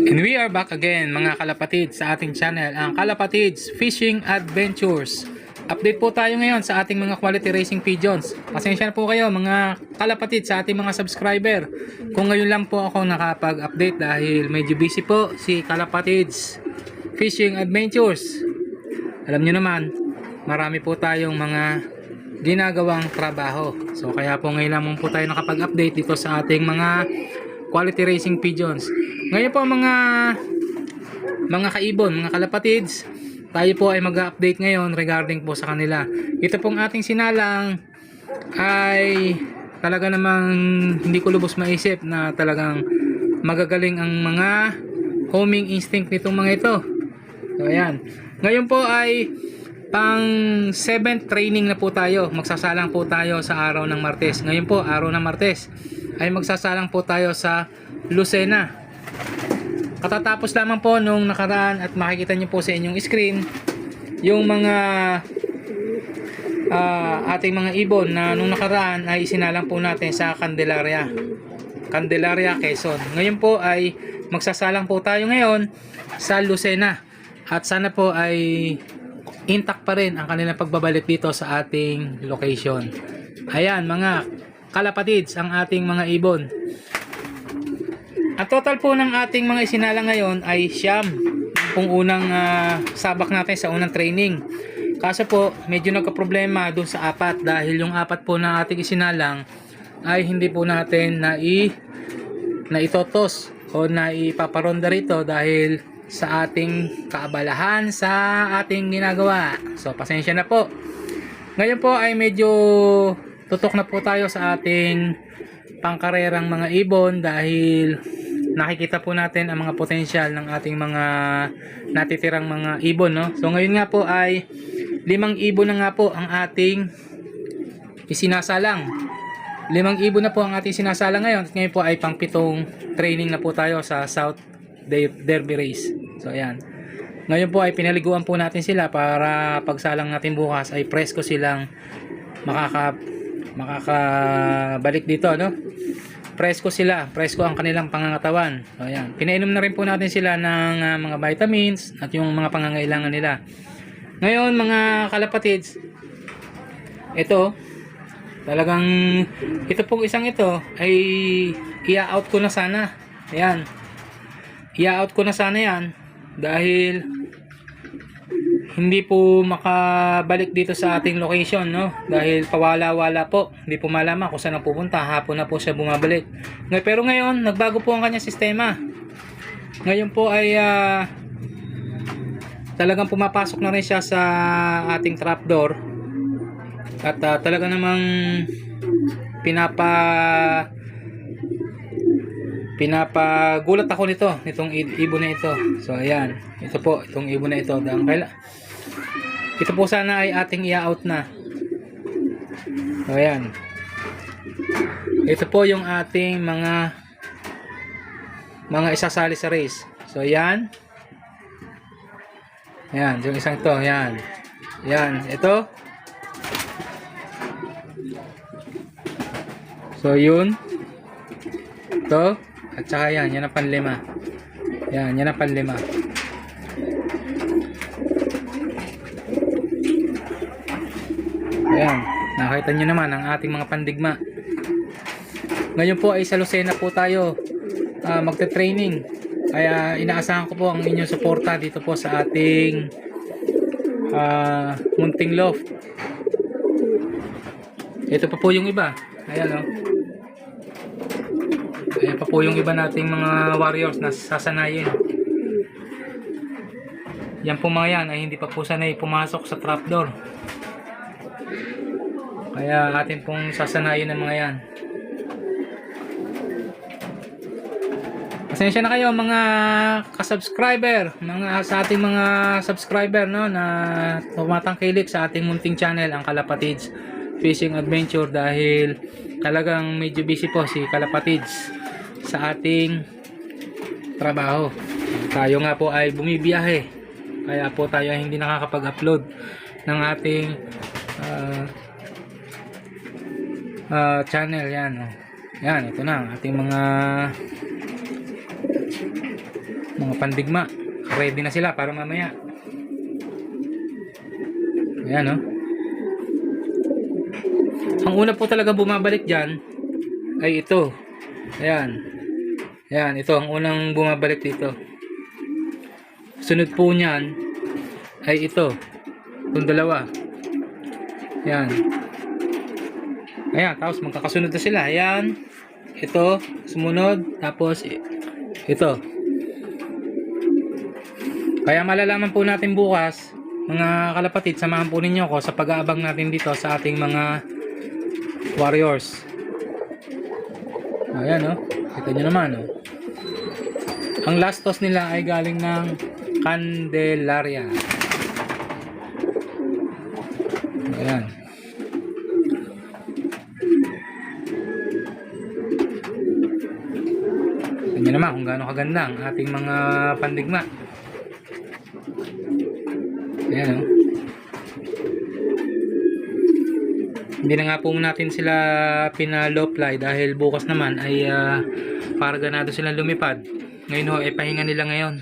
And we are back again mga kalapatids sa ating channel, ang Kalapatids Fishing Adventures. Update po tayo ngayon sa ating mga quality racing pigeons. Pasensya na po kayo mga kalapatid sa ating mga subscriber. Kung ngayon lang po ako nakapag-update dahil medyo busy po si Kalapatids Fishing Adventures. Alam nyo naman, marami po tayong mga ginagawang trabaho. So kaya po ngayon lamang po tayo nakapag-update dito sa ating mga quality racing pigeons. Ngayon po mga mga kaibon, mga kalapatids, tayo po ay mag-update ngayon regarding po sa kanila. Ito pong ating sinalang ay talaga namang hindi ko lubos maisip na talagang magagaling ang mga homing instinct nitong mga ito. So ayan. Ngayon po ay pang 7th training na po tayo. Magsasalang po tayo sa araw ng Martes. Ngayon po, araw ng Martes ay magsasalang po tayo sa Lucena. Katatapos lamang po nung nakaraan at makikita nyo po sa inyong screen yung mga ah, ating mga ibon na nung nakaraan ay isinalang po natin sa Candelaria. Candelaria, Quezon. Ngayon po ay magsasalang po tayo ngayon sa Lucena. At sana po ay intact pa rin ang kanilang pagbabalik dito sa ating location. Ayan mga kalapatids ang ating mga ibon. Ang total po ng ating mga isinala ngayon ay siyam. Kung unang ah, sabak natin sa unang training. Kaso po, medyo nagka-problema doon sa apat dahil yung apat po na ating isinalang ay hindi po natin na i na itotos o na ipaparonda rito dahil sa ating kaabalahan sa ating ginagawa. So, pasensya na po. Ngayon po ay medyo tutok na po tayo sa ating pangkarerang mga ibon dahil nakikita po natin ang mga potensyal ng ating mga natitirang mga ibon no. So ngayon nga po ay limang ibon na nga po ang ating isinasalang. Limang ibon na po ang ating sinasalang ngayon at ngayon po ay pangpitong training na po tayo sa South Der- Derby Race. So ayan. Ngayon po ay pinaliguan po natin sila para pagsalang natin bukas ay presko silang makaka makakabalik dito no? Presko sila. Presko ang kanilang pangangatawan. So ayan. Pinainom na rin po natin sila ng ah, mga vitamins at yung mga pangangailangan nila. Ngayon mga kalapatids ito talagang ito pong isang ito ay i-out ko na sana. Ayan. I-out ko na sana yan dahil hindi po makabalik dito sa ating location no? Dahil pawala-wala po. Hindi po malaman kung saan pupunta. Hapon na po siya bumabalik. Pero ngayon nagbago po ang kanyang sistema. Ngayon po ay ah, talagang pumapasok na rin siya sa ating trapdoor. At ah, talaga namang pinapa pinapagulat ako nito nitong ibon na ito. So ayan. Ito po itong ibon na ito. Kaila ito po sana ay ating i-out na. So ayan. Ito po yung ating mga mga isasali sa race. So ayan. Ayan yung isang to ayan. Ayan ito. So yun. Ito. At saka yan, yan ang panlima. Yan, yan ang panlima. Ayan, nakita nyo naman ang ating mga pandigma. Ngayon po ay sa Lucena po tayo ah, magte-training. Kaya inaasahan ko po ang inyong suporta dito po sa ating ah, munting loft. Ito pa po yung iba. Ayan o. Ayan pa po yung iba nating mga warriors na sasanayin. Yan po mga yan ay hindi pa po sanay pumasok sa trapdoor. Kaya atin pong sasanayin ng mga yan. Pasensya na kayo mga ka-subscriber, mga sa ating mga subscriber no na tumatangkilik sa ating munting channel ang Kalapatids Fishing Adventure dahil talagang medyo busy po si Kalapatids sa ating trabaho. Tayo nga po ay bumibiyahe. Kaya po tayo ay hindi nakakapag-upload ng ating ah, ah, channel yan. oh. Yan, ito na ang ating mga Mga pandigma. Ready na sila para mamaya. Ayan, oh. Ang una po talaga bumabalik dyan ay ito. Ayan. Ayan, ito ang unang bumabalik dito. Sunod po niyan ay ito. Itong dalawa. Ayan. Ayan, tapos magkakasunod na sila. Ayan. Ito, sumunod. Tapos, ito. Kaya malalaman po natin bukas, mga kalapatid, samahan po ninyo ako sa pag-aabang natin dito sa ating mga warriors. Ayan, oh. Kita nyo naman, oh. Ang last toss nila ay galing ng Candelaria. Ayan. Tingnan naman kung gaano kaganda ang ating mga pandigma. Ayan o. Hindi na nga po natin sila pinalow fly dahil bukas naman ay ah, para ganado silang lumipad. Ngayon ho ay pahinga nila ngayon.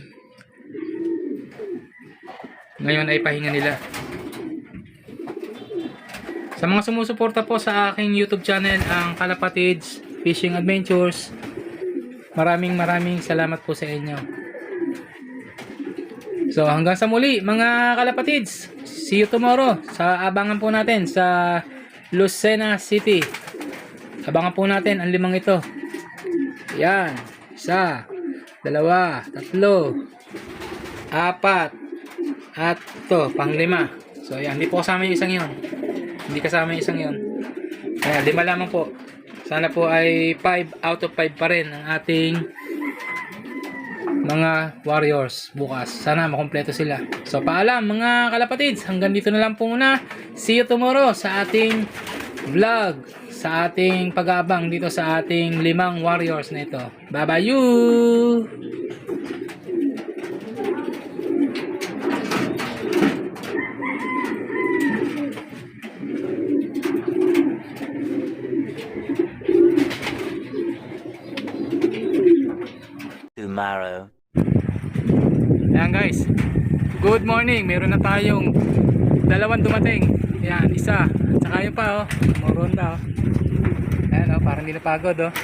Ngayon ay pahinga nila. Sa mga sumusuporta po sa aking YouTube channel, ang Kalapatids Fishing Adventures, maraming maraming salamat po sa inyo. So hanggang sa muli mga Kalapatids, see you tomorrow sa abangan po natin sa Lucena City. Abangan po natin ang limang ito. Yan, isa, dalawa, tatlo, apat, at ito, panglima. So yan, hindi po kasama yung isang yon. Hindi kasama yung isang yon. Kaya lima lamang po. Sana po ay 5 out of 5 pa rin ang ating mga warriors bukas. Sana makompleto sila. So paalam mga kalapatids, hanggang dito na lang po muna. See you tomorrow sa ating vlog, sa ating pag-aabang dito sa ating limang warriors na ito. Bye bye you! Tomorrow. Ayan guys. Good morning. Meron na tayong dalawang dumating. Ayan, isa. At saka yun pa oh. Moronda oh. Ayan oh, parang hindi napagod oh.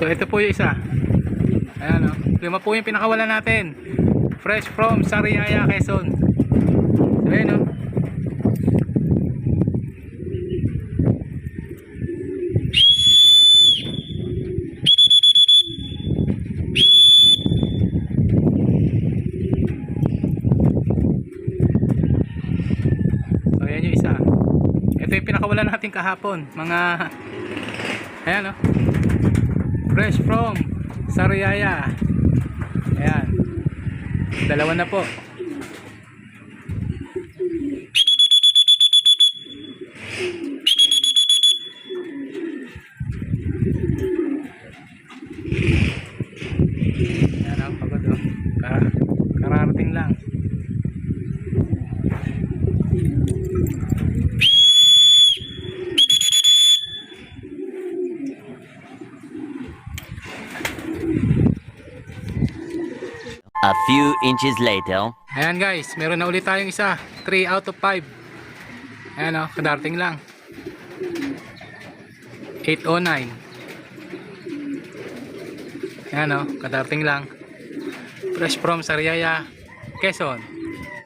So ito po yung isa. Ayan oh. Lima po yung pinakawala natin. Fresh from Sariaya, Quezon. So ayan oh. So ayan yung isa. Pinakawala natin kahapon. Mga ayan oh. Fresh from Sariaya. Ayan. Dalawa na po. Ayan oh, pagod oh. Ka kararating lang. A few inches later. Ayan guys, meron na ulit tayong isa. 3 out of 5. Ayan o, kadarating lang. 809. Ayan o, kadarating lang. Fresh from Sariaya, Quezon.